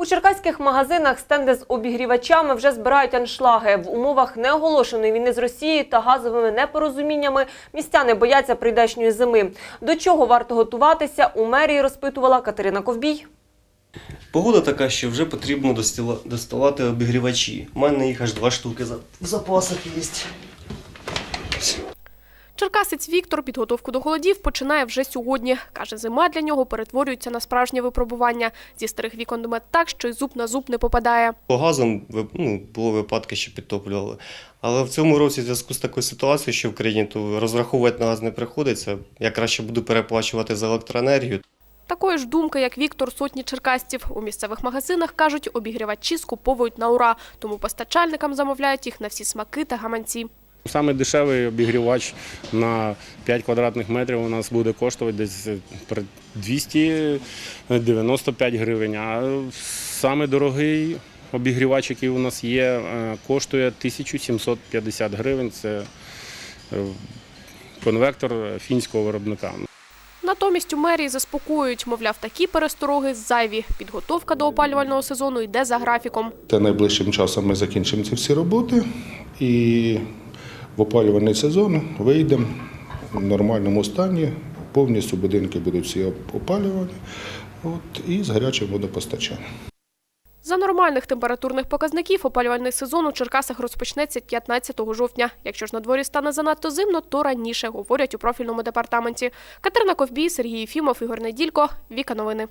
У черкаських магазинах стенди з обігрівачами вже збирають аншлаги. В умовах неоголошеної війни з Росією та газовими непорозуміннями містяни бояться прийдешньої зими. До чого варто готуватися, у мерії розпитувала Катерина Ковбій. Погода така, що вже потрібно доставати обігрівачі. У мене їх аж два штуки в запасах є. Черкасець Віктор підготовку до холодів починає вже сьогодні. Каже, зима для нього перетворюється на справжнє випробування. Зі старих вікон дме так, що й зуб на зуб не попадає. По газом ви- ну, було випадки, що підтоплювали. Але в цьому році, в зв'язку з такою ситуацією, що в країні, то розраховувати на газ не приходиться. Я краще буду переплачувати за електроенергію. Такої ж думки, як Віктор, сотні черкастів. У місцевих магазинах, кажуть, обігрівачі скуповують на ура, тому постачальникам замовляють їх на всі смаки та гаманці. Саме дешевий обігрівач на 5 квадратних метрів у нас буде коштувати десь 295 гривень. А саме дорогий обігрівач, який у нас є, е, коштує 1750 гривень. Це е, конвектор фінського виробника. Натомість у мерії заспокоюють, мовляв, такі перестороги зайві. Підготовка до опалювального сезону йде за графіком. Та найближчим часом ми закінчимо ці всі роботи і в опалювальний сезон вийдемо в нормальному стані. Повністю будинки будуть всі опалювані от, і з гарячим водопостачанням. За нормальних температурних показників опалювальний сезон у Черкасах розпочнеться 15 жовтня. Якщо ж на дворі стане занадто зимно, то раніше, говорять у профільному департаменті. Катерина Ковбій, Сергій Єфімов, Ігор Неділько. Віка новини.